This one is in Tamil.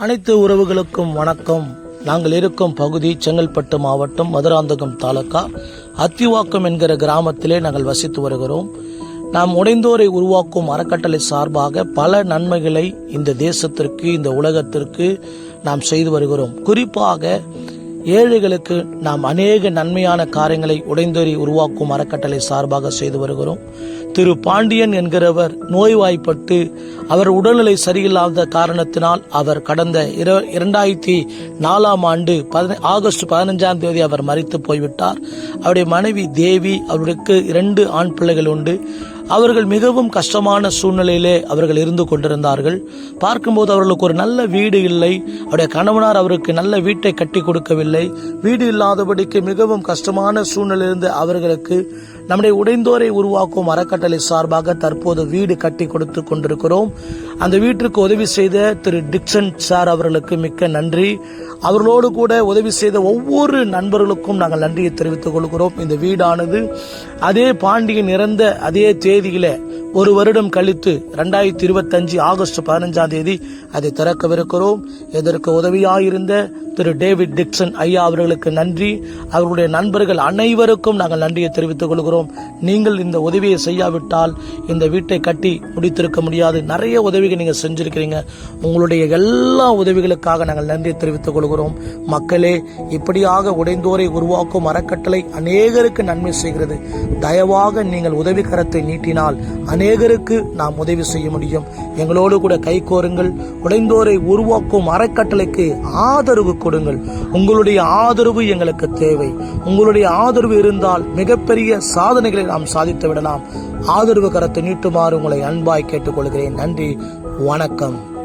அனைத்து உறவுகளுக்கும் வணக்கம். நாங்கள் இருக்கும் பகுதி செங்கல்பட்டு மாவட்டம் மதுராந்தகம் தாலுகா. அத்திவாக்கம் என்கிற கிராமத்திலே நாங்கள் வசித்து வருகிறோம். நாம் உடைந்தோரை உருவாக்கும் அறக்கட்டளை சார்பாக பல நன்மைகளை இந்த தேசத்திற்கு இந்த உலகத்திற்கு நாம் செய்து வருகிறோம். குறிப்பாக ஏழைகளுக்கு நாம் அநேக நன்மையான காரியங்களை உடைந்தோரை உருவாக்கும் அறக்கட்டளை சார்பாக செய்து வருகிறோம். திரு பாண்டியன் என்கிறவர் நோய்வாய்ப்பட்டு அவர் உடல்நிலை சரியில்லாத காரணத்தினால் அவர் கடந்த இர- இரண்டாயிரத்தி நாலாம் ஆண்டு ஆகஸ்ட் பதினஞ்சாம் தேதி அவர் மறித்து போய்விட்டார். அவருடைய மனைவி தேவி அவருக்கு இரண்டு ஆண் பிள்ளைகள் உண்டு. அவர்கள் மிகவும் கஷ்டமான சூழ்நிலையிலே அவர்கள் இருந்து கொண்டிருந்தார்கள். பார்க்கும்போது அவர்களுக்கு ஒரு நல்ல வீடு இல்லை. அவருடைய கணவனார் அவருக்கு நல்ல வீட்டை கட்டி கொடுக்கவில்லை. வீடு இல்லாதபடிக்கு மிகவும் கஷ்டமான சூழ்நிலையிலிருந்து அவர்களுக்கு நம்முடைய உடைந்தோரை உருவாக்கும் அறக்கட்டளை சார்பாக தற்போது வீடு கட்டி கொடுத்து கொண்டிருக்கிறோம். அந்த வீட்டிற்கு உதவி செய்த திரு டிக்சன் சார் அவர்களுக்கு மிக்க நன்றி. அவர்களோடு கூட உதவி செய்த ஒவ்வொரு நண்பர்களுக்கும் நாங்கள் நன்றியை தெரிவித்துக் கொள்கிறோம். இந்த வீடானது அதே பாண்டியன் இறந்த அதே தேதியில ஒரு வருடம் கழித்து ரெண்டாயிரத்தி இருபத்தஞ்சு ஆகஸ்ட் பதினஞ்சாம் தேதி அதை திறக்கவிருக்கிறோம். இதற்கு உதவியாயிருந்த திரு டேவிட் டிக்சன் ஐயா அவர்களுக்கு நன்றி. அவர்களுடைய நண்பர்கள் அனைவருக்கும் நாங்கள் நன்றியை தெரிவித்துக் கொள்கிறோம். நீங்கள் இந்த உதவியை செய்யாவிட்டால் இந்த வீட்டை கட்டி முடித்திருக்க முடியாது. நிறைய உதவிகள் நீங்கள் செஞ்சிருக்கிறீங்க. உங்களுடைய எல்லா உதவிகளுக்காக நாங்கள் நன்றியை தெரிவித்துக் கொள்கிறோம். மக்களே இப்படியாக உடைந்தோரை உருவாக்கும் அறக்கட்டளை அநேகருக்கு நன்மை செய்கிறது. தயவாக நீங்கள் உதவி கரத்தை நீட்டினால் அநேகருக்கு நாம் உதவி செய்ய முடியும். எங்களோடு கூட கை கோருங்கள். உடைந்தோரை உருவாக்கும் அறக்கட்டளைக்கு ஆதரவு கொடுங்கள். உங்களுடைய ஆதரவு எங்களுக்கு தேவை. உங்களுடைய ஆதரவு இருந்தால் மிகப்பெரிய சாதனைகளை நாம் சாதித்து விடலாம். ஆதரவு கரத்தை நீட்டுமாறு உங்களை அன்பாய் கேட்டுக்கொள்கிறேன். நன்றி. வணக்கம்.